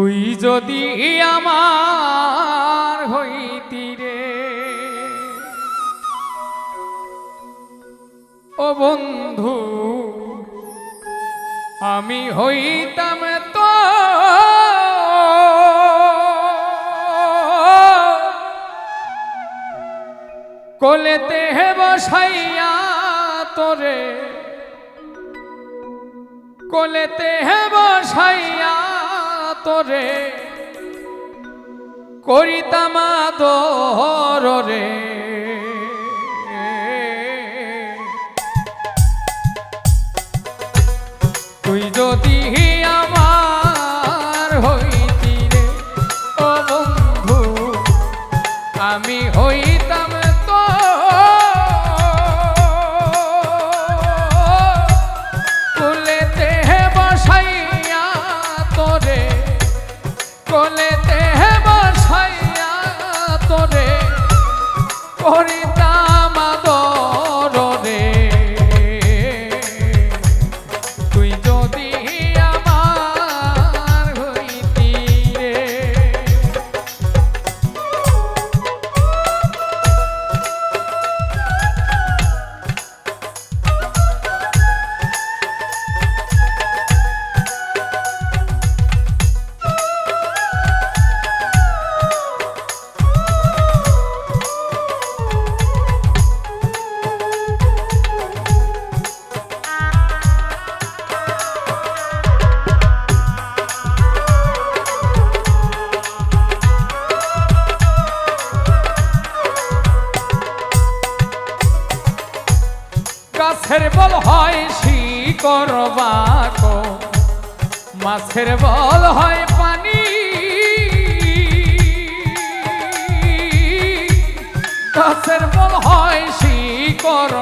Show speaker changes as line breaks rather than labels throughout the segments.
তুই যদি আমার হইতি রে। ও বন্ধু, আমি হইতাম তো কোলেতে হে বসাইয়া তোরে। কোলেতে হে বসাইয়া তোরে করিতাম আদর। তুই যদি গাছের বল হয় শিকর বাকো। মাছের বল হয় পানি। গাছের বল হয় শিকর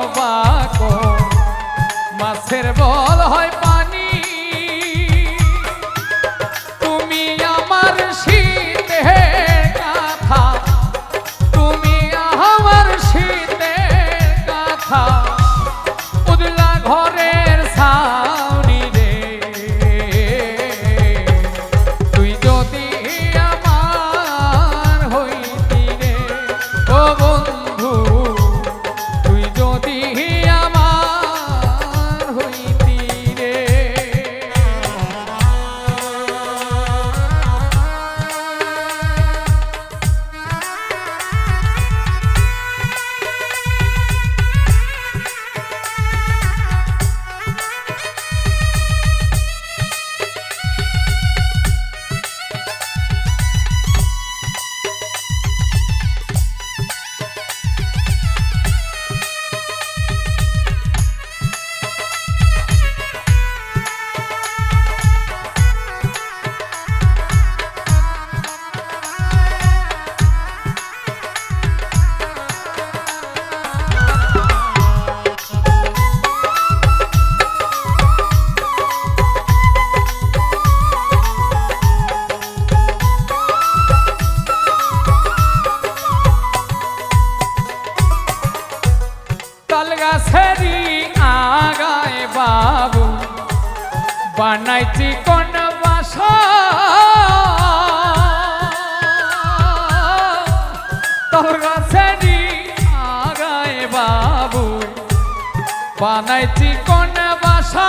তাল গাছেরি আগায় বাবু। বানাইছি কোন বাসা। তাল গাছেরই আগায় বাবু। বানাইছি কোন বাসা।